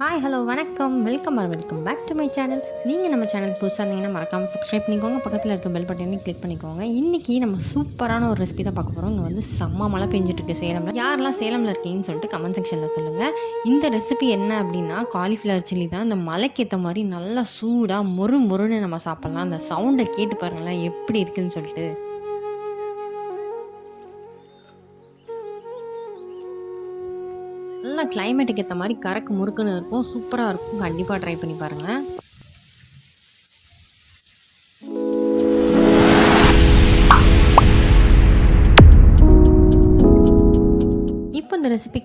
Hi hello வணக்கம். Welcome or welcome back to my channel நீங்கள் நம்ம சேனல் புதுசாக இருந்தீங்கன்னா மறக்காமல் சப்ஸ்கிரைப் பண்ணிக்கோங்க. பக்கத்தில் இருக்க பெல் பட்டனையும் கிளிக் பண்ணிக்கோங்க. இன்றைக்கி நம்ம சூப்பரான ஒரு ரெசிபி தான் பார்க்க போகிறோம் இங்கே வந்து செம்ம மழை பெஞ்சிட்ருக்கு சேலமில் யாரெல்லாம் சேலமில் இருக்கீங்கன்னு சொல்லிட்டு கமெண்ட் செக்ஷனில் சொல்லுங்கள் இந்த ரெசிபி என்ன அப்படின்னா காலிஃப்ளவர் சில்லி தான். இந்த மலைக்கேற்ற மாதிரி நல்லா சூடாக மொறு மொறுன்னு நம்ம சாப்பிட்லாம். அந்த சவுண்டை கேட்டு பாருங்களேன் எப்படி இருக்குதுன்னு சொல்லிட்டு. நல்லா கிளைமேட்டுக்கு ஏற்ற மாதிரி கறக்கு முறுக்குன்னு இருக்கும். சூப்பராக இருக்கும். கண்டிப்பாக ட்ரை பண்ணி பாருங்கள்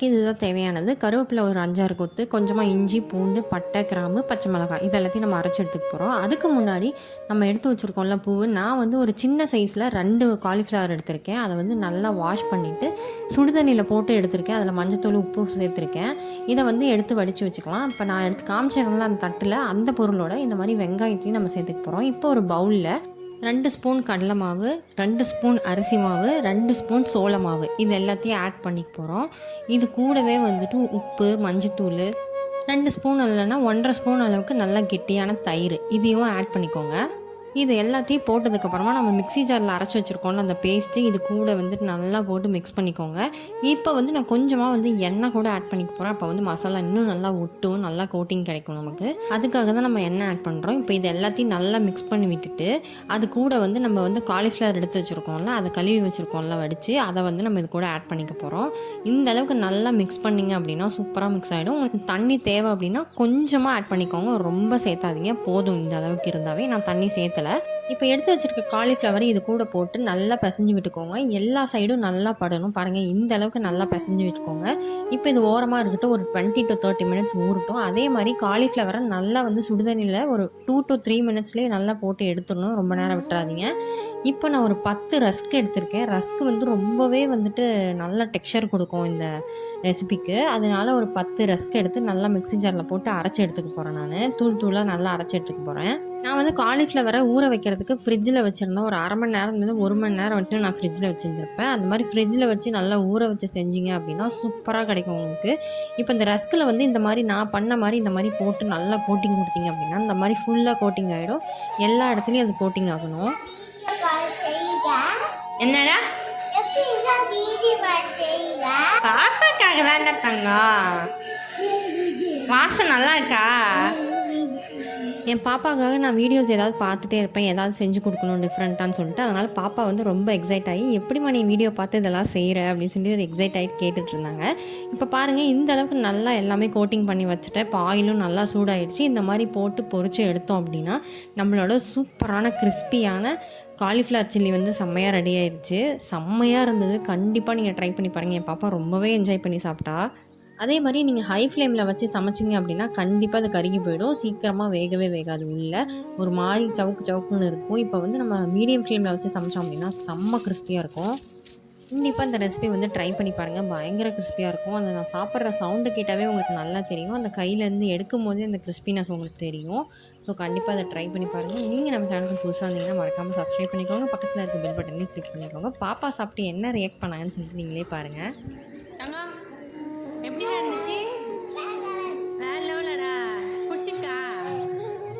இந்த இதுதான் தேவையானது. கருவேப்பிலை ஒரு அஞ்சாறு கொத்து கொஞ்சமாக இஞ்சி பூண்டு பட்டை கிராம்பு பச்சை மிளகாய் இது எல்லாத்தையும் நம்ம அரைச்சி எடுத்துக்க போகிறோம் அதுக்கு முன்னாடி நம்ம எடுத்து வச்சுருக்கோம்ல பூவு நான் வந்து ஒரு சின்ன சைஸில் ரெண்டு காலிஃப்ளவர் எடுத்திருக்கேன். அதை வந்து நல்லா வாஷ் பண்ணிவிட்டு சுடுதண்ணியில் போட்டு எடுத்திருக்கேன். அதில் மஞ்சத்தூள் உப்பு சேர்த்துருக்கேன். இதை வந்து எடுத்து வடித்து வச்சுக்கலாம். இப்போ நான் எடுத்து காமிச்சிடலாம் அந்த தட்டில். அந்த பொருளோட இந்த மாதிரி வெங்காயத்தையும் நம்ம சேர்த்துக்க போகிறோம் இப்போ ஒரு பவுலில் ரெண்டு ஸ்பூன் கடலை மாவு ரெண்டு ஸ்பூன் அரிசி மாவு ரெண்டு ஸ்பூன் சோள மாவு. இது எல்லாத்தையும் ஆட் பண்ணிக்க போகிறோம் இது கூடவே வந்துட்டு உப்பு மஞ்சத்தூள் ரெண்டு ஸ்பூன் இல்லைன்னா ஒன்றரை ஸ்பூன் அளவுக்கு நல்லா கெட்டியான தயிர். இதையும் ஆட் பண்ணிக்கோங்க. இது எல்லாத்தையும் போட்டதுக்கப்புறமா நம்ம மிக்ஸி ஜாரில் அரைச்சி வச்சுருக்கோம்ல அந்த பேஸ்ட்டு இது கூட வந்துட்டு நல்லா போட்டு மிக்ஸ் பண்ணிக்கோங்க. இப்போ வந்து நான் கொஞ்சமாக வந்து எண்ணெய் கூட ஆட் பண்ணிக்க போகிறேன் அப்போ வந்து மசாலா இன்னும் நல்லா ஒட்டும் நல்லா கோட்டிங் கிடைக்கும் நமக்கு. அதுக்காக தான் நம்ம எண்ணெய் ஆட் பண்ணுறோம் இப்போ இது எல்லாத்தையும் நல்லா மிக்ஸ் பண்ணி விட்டுட்டு அது கூட வந்து நம்ம வந்து காலிஃப்ளவர் எடுத்து வச்சுருக்கோம்ல அதை கழுவி வச்சுருக்கோம்ல வடித்து அதை வந்து நம்ம இது கூட ஆட் பண்ணிக்க போகிறோம் இந்த அளவுக்கு நல்லா மிக்ஸ் பண்ணிங்க அப்படின்னா சூப்பராக மிக்ஸ் ஆகிடும் உங்களுக்கு தண்ணி தேவை அப்படின்னா கொஞ்சமாக ஆட் பண்ணிக்கோங்க. ரொம்ப சேர்த்தாதீங்க. போதும் இந்த அளவுக்கு இருந்தாவே. நான் தண்ணி சேர்த்து சேர்த்தலை இப்போ எடுத்து வச்சுருக்க காலிஃப்ளவரை இது கூட போட்டு நல்லா பிசைஞ்சு விட்டுக்கோங்க. எல்லா சைடும் நல்லா படணும். பாருங்கள் இந்த அளவுக்கு நல்லா பிசைஞ்சு விட்டுக்கோங்க. இப்போ இது ஓரமாக இருக்கட்டும் ஒரு டுவெண்ட்டி டு தேர்ட்டி மினிட்ஸ் ஊறட்டும். அதே மாதிரி காலிஃப்ளவரை நல்லா வந்து சுடுதண்ணியில் ஒரு டூ டு த்ரீ மினிட்ஸ்லேயே நல்லா போட்டு எடுத்துடணும். ரொம்ப நேரம் விட்டுறாதீங்க. இப்போ நான் ஒரு பத்து ரஸ்க் எடுத்திருக்கேன். ரஸ்க் வந்து ரொம்பவே வந்துட்டு நல்ல டெக்ஸ்சர் கொடுக்கும் இந்த ரெசிபிக்கு அதனால ஒரு பத்து ரஸ்க் எடுத்து நல்லா மிக்ஸி ஜாரில் போட்டு அரைச்சி எடுத்துக்க போகிறேன் நான். தூள் தூளாக நல்லா அரைச்சி எடுத்துக்க போகிறேன் நான் வந்து காலிஃப்ளவரை ஊற வைக்கிறதுக்கு ஃப்ரிட்ஜில் வச்சுருந்தேன் ஒரு அரை மணி நேரம் இருந்து ஒரு மணி நேரம் வந்துட்டு நான் ஃப்ரிட்ஜில் வச்சுருந்துருப்பேன். அந்த மாதிரி ஃப்ரிட்ஜில் வச்சு நல்லா ஊற வச்சு செஞ்சீங்க அப்படின்னா சூப்பராக கிடைக்கும் உங்களுக்கு. இப்போ இந்த ரஸ்கில் வந்து இந்த மாதிரி நான் பண்ண மாதிரி இந்த மாதிரி போட்டு நல்லா கோட்டிங் கொடுத்தீங்க அப்படின்னா இந்த மாதிரி ஃபுல்லாக கோட்டிங் ஆகிடும் எல்லா இடத்துலையும் அது கோட்டிங் ஆகணும். என்னடா? பாப்பாக்காக தான் தங்கம் வாசம் நல்லா இருக்கா? என் பாப்பாக்காக நான் வீடியோஸ் ஏதாவது பார்த்துட்டே இருப்பேன் ஏதாவது செஞ்சு கொடுக்கணும் டிஃப்ரெண்ட்டான்னு சொல்லிட்டு. அதனால் பாப்பா வந்து ரொம்ப எக்ஸைட் ஆகி எப்படிம்மா நீ வீடியோ பார்த்து இதெல்லாம் செய்கிற அப்படின்னு சொல்லி ஒரு எக்ஸைட் ஆகி கேட்டுட்டு இருந்தாங்க. இப்போ பாருங்கள் இந்த அளவுக்கு நல்லா எல்லாமே கோட்டிங் பண்ணி வச்சுட்டேன் இப்போ ஆயிலும் நல்லா சூடாயிடுச்சு. இந்த மாதிரி போட்டு பொறிச்சு எடுத்தோம் அப்படின்னா நம்மளோட சூப்பரான கிறிஸ்பியான காலிஃப்ளவர் சில்லி வந்து செம்மையாக ரெடி ஆயிடுச்சு. செம்மையாக இருந்தது. கண்டிப்பாக நீங்கள் ட்ரை பண்ணி பாருங்கள் என் பாப்பா ரொம்பவே என்ஜாய் பண்ணி சாப்பிட்டா. அதே மாதிரி நீங்கள் ஹை ஃப்ளேமில் வச்சு சமைச்சிங்க அப்படின்னா கண்டிப்பாக அது கருகி போயிடும். சீக்கிரமாக வேகவே வேகாது. உள்ளே ஒரு மாதிரி சவுக்கு சவுக்குன்னு இருக்கும். இப்போ வந்து நம்ம மீடியம் ஃப்ளேமில் வச்சு சமைச்சோம் அப்படின்னா செம்ம கிறிஸ்பியாக இருக்கும். கண்டிப்பாக இந்த ரெசிபி வந்து ட்ரை பண்ணி பாருங்கள் பயங்கர கிறிஸ்பியாக இருக்கும். அந்த நான் சாப்பிட்ற சவுண்டு கேட்டாவே உங்களுக்கு நல்லா தெரியும். அந்த கையிலேருந்து எடுக்கும் போதே அந்த கிறிஸ்பினஸ் உங்களுக்கு தெரியும். ஸோ கண்டிப்பாக அதை ட்ரை பண்ணி பாருங்கள் நீங்கள் நம்ம சேனலுக்கு புதுசாக இருந்தீங்கன்னா மறக்காமல் சப்ஸ்கிரைப் பண்ணிக்கோங்க. பக்கத்தில் இருக்க பெல் பட்டனையும் கிளிக் பண்ணிக்கோங்க. பாப்பா சாப்பிட்டு என்ன ரியாக்ட் பண்ணாங்கன்னு சொல்லிட்டு நீங்களே பாருங்கள் Em biết?